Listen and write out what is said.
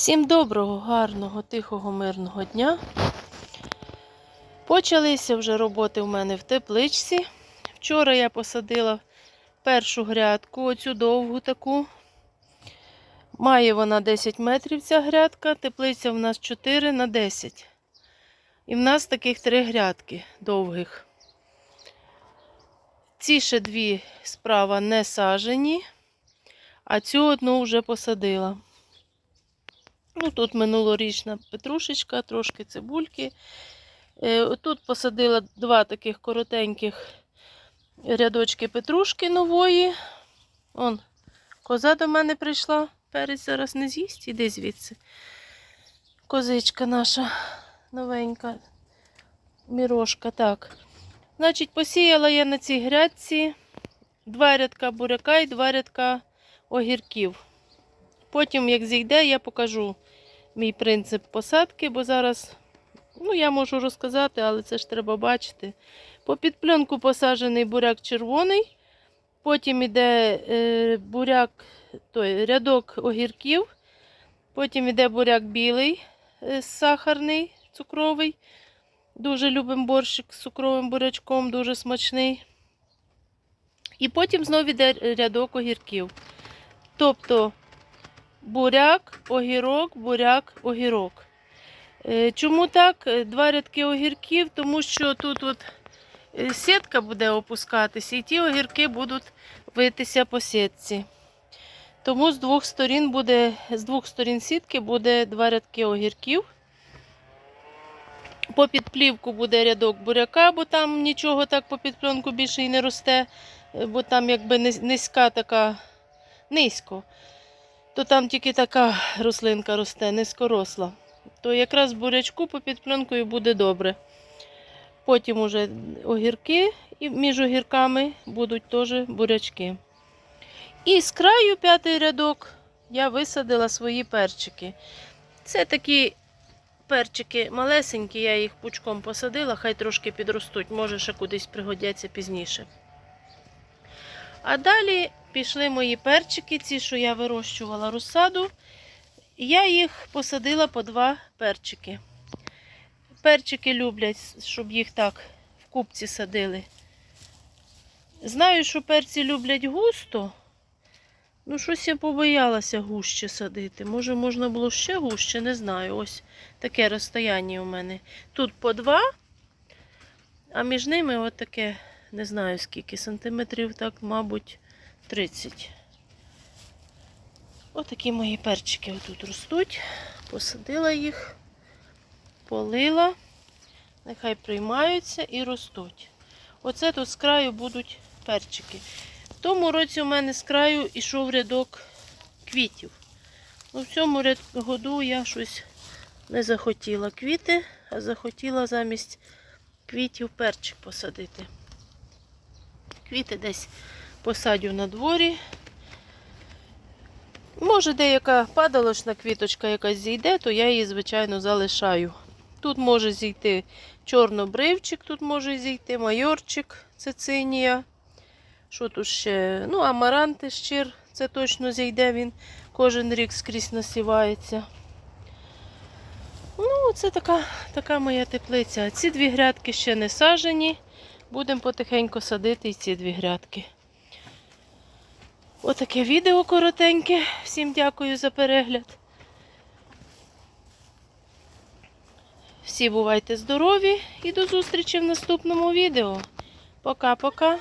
Всім доброго, гарного, тихого, мирного дня. Почалися вже роботи у мене в тепличці. Вчора я посадила першу грядку, оцю довгу таку. Має вона 10 метрів ця грядка, теплиця в нас 4 на 10. І в нас таких три грядки довгих. Ці ще дві справа не сажені, а цю одну вже посадила. Ну, тут минулорічна петрушечка, трошки цибульки. Е, Тут посадила два таких коротеньких рядочки петрушки нової. Он, коза до мене прийшла. Перець зараз не з'їсть, іди звідси. Козичка наша новенька. Мірошка, так. Значить, посіяла я на цій грядці два рядка буряка і два рядка огірків. Потім, як зійде, я покажу мій принцип посадки, бо зараз, ну, я можу розказати, але це ж треба бачити. По підпленку посаджений буряк червоний, потім іде е, буряк, той, рядок огірків, потім іде буряк білий, е, сахарний, цукровий. Дуже любимо борщик з цукровим бурячком, дуже смачний. І потім знову йде рядок огірків. Тобто буряк, огірок, буряк, огірок. Е, Чому так? Е, Два рядки огірків, тому що тут от е, сітка буде опускатися, і ті огірки будуть витися по сітці. Тому з двох сторін буде, з двох сторін сітки буде два рядки огірків. По підплівку буде рядок буряка, бо там нічого так по підпленку більше і не росте, бо там якби низька така низько то там тільки така рослинка росте, низькоросла. То якраз бурячку по підпленкою буде добре. Потім уже огірки, і між огірками будуть теж бурячки. І з краю п'ятий рядок я висадила свої перчики. Це такі перчики малесенькі, я їх пучком посадила, хай трошки підростуть, може ще кудись пригодяться пізніше. А далі пішли мої перчики, ці, що я вирощувала розсаду. Я їх посадила по два перчики. Перчики люблять, щоб їх так в купці садили. Знаю, що перці люблять густо. Ну, щось я побоялася гуще садити. Може, можна було ще гуще, не знаю. Ось таке розстояння у мене. Тут по два, а між ними от таке, не знаю скільки, сантиметрів, так, мабуть, 30. Отакі мої перчики отут ростуть. Посадила їх, полила, нехай приймаються і ростуть. Оце тут з краю будуть перчики. В тому році у мене з краю йшов рядок квітів. Ну, в цьому году я щось не захотіла квіти, а захотіла замість квітів перчик посадити. Квіти десь посадю на дворі. Може, деяка падалочна квіточка якась зійде, то я її, звичайно, залишаю. Тут може зійти чорнобривчик, тут може зійти майорчик, цицинія. Що тут ще? Ну, амаранти щир, це точно зійде, він кожен рік скрізь насівається. Ну, це така, така моя теплиця. Ці дві грядки ще не сажені. Будемо потихеньку садити і ці дві грядки. Отаке відео коротеньке. Всім дякую за перегляд. Всі бувайте здорові і до зустрічі в наступному відео. Пока-пока.